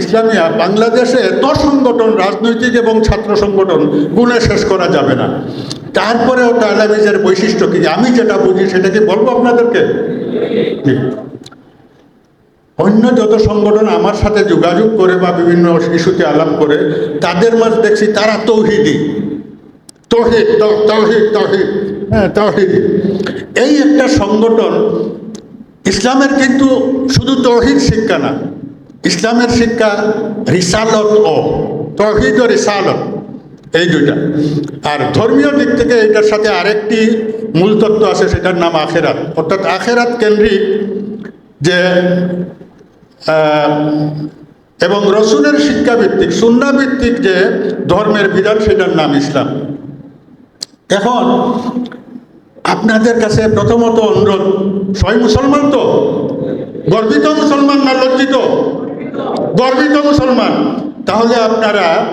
ইসলামিয়া, বাংলাদেশে এত সংগঠন, রাজনৈতিক এবং ছাত্র সংগঠন, গুণে শেষ করা যাবে না। তারপরেও তাহলামিজের বৈশিষ্ট্য কি? আমি যেটা বুঝি, সেটা কি বলব আপনাদেরকে? অন্য যত সংগঠন আমার সাথে যোগাযোগ করে বা বিভিন্ন ইস্যুতে আলাপ করে, তাদের মাঝে দেখছি তারা তৌহিদি। তৌহিদ তৌহিদ তৌহিদ। হ্যাঁ তৌহিদি। এই একটা সংগঠন, ইসলামের কিন্তু শুধু তৌহিদ শিক্ষা না ইসলামের শিক্ষা রিসালত ও তৌহিদ ও রিসালত, এই দুইটা। আর ধর্মীয় দিক থেকে এটার সাথে আরেকটি মূল তত্ত্ব আছে, সেটার নাম আখেরাত। অর্থাৎ আখেরাত কেন্দ্রিক যে এবং রসুলের শিক্ষাভিত্তিক, সুন্নাভিত্তিক যে ধর্মের বিধান, সেটার নাম ইসলাম। এখন, আপনাদের কাছে প্রথমত অনুরোধ সবাই মুসলমান তো? গর্বিত মুসলমান না লজ্জিত? গর্বিত মুসলমান। তাহলে আপনারা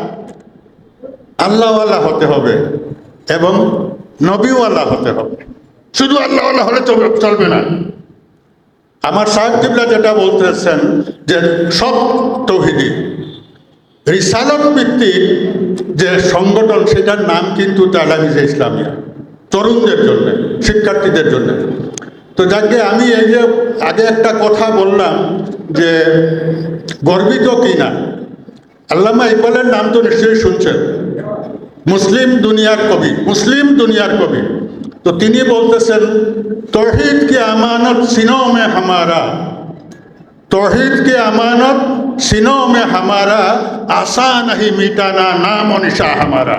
আল্লাহওয়ালা হতে হবে এবং নবীওয়ালা হতে হবে। শুধু আল্লাহওয়ালা হলে চলবে- না। আমার সাহেব কিবলা যেটা বলতেছেন যে সব তৌহিদি, রিসালত ভিত্তিক যে সংগঠন, সেটার নাম কিন্তু তালামিজে ইসলামিয়া। তরুণদের জন্য, শিক্ষার্থীদের জন্য। তো যাকে আমি এই যে আগে একটা কথা বললাম যে গর্বিত কিনা, আল্লামা ইকবালের নাম তো নিশ্চয়ই শুনছেন। মুসলিম দুনিয়ার কবি, মুসলিম দুনিয়ার কবি। তো তিনি বলতেছেন, তহিদ কে আমানত সিনো মে হামারা, তহিদ কে আমানত সিনো মে হামারা, আশা নাহি মিটানা, নাম অনিশা হামারা।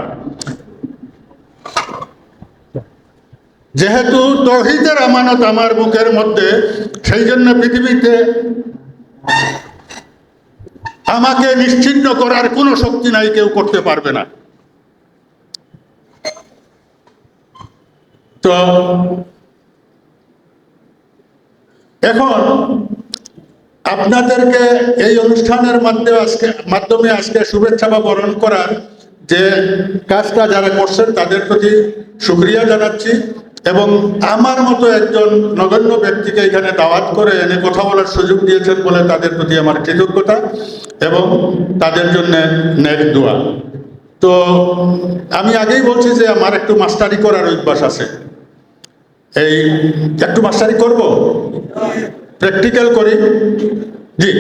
যেহেতু তৌহিদের আমানত আমার বুকের মধ্যে, সেই জন্য পৃথিবীতে আমাকে নিশ্চিন্ন করার কোনো শক্তি নাই, কেউ করতে পারবে না। তো এখন আপনাদেরকে এই অনুষ্ঠানের মাধ্যমে আজকে মাধ্যমে আজকে শুভেচ্ছা বা বরণ করার যে কাজটা যারা করছেন তাদের প্রতি সুক্রিয়া জানাচ্ছি এবং আমার মতো একজন নগণ্য ব্যক্তিকে এখানে দাওয়াত করে এনে কথা বলার সুযোগ দিয়েছেন বলে তাদের প্রতি আমার কৃতজ্ঞতা এবং তাদের জন্য নেক দোয়া। তো আমি আগেই বলছি যে আমার একটু মাস্টারি করার অভ্যাস আছে। এই একটু মাস্টারি করব? প্র্যাকটিক্যাল করি? জি।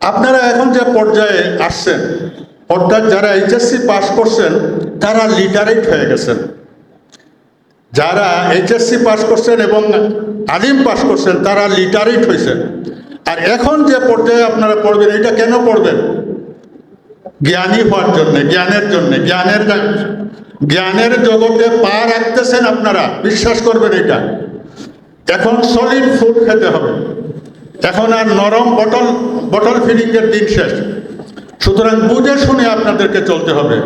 আপনারা এখন যে পর্যায়ে আসছেন অর্থাৎ যারা এইচএসসি পাশ করছেন, তারা লিটারেট হয়ে গেছেন। যারা এইচএসসি পাশ করছেন এবং আলিম পাশ করছেন, তারা লিটারেট হয়েছেন। আর এখন যে পর্যায়ে আপনারা পড়বেন, এটা কেন পড়বেন? জ্ঞানী হওয়ার জন্য, জ্ঞানের জন্য, জ্ঞানের জ্ঞানের জগতে পা রাখতেছেন আপনারা, বিশ্বাস করবেন এটা। এখন সলিড ফুড খেতে হবে। এখন আর নরম বটল বটল ফিলিংয়ের দিন শেষ। সুতরাং বুঝে শুনে আপনাদেরকে চলতে হবে।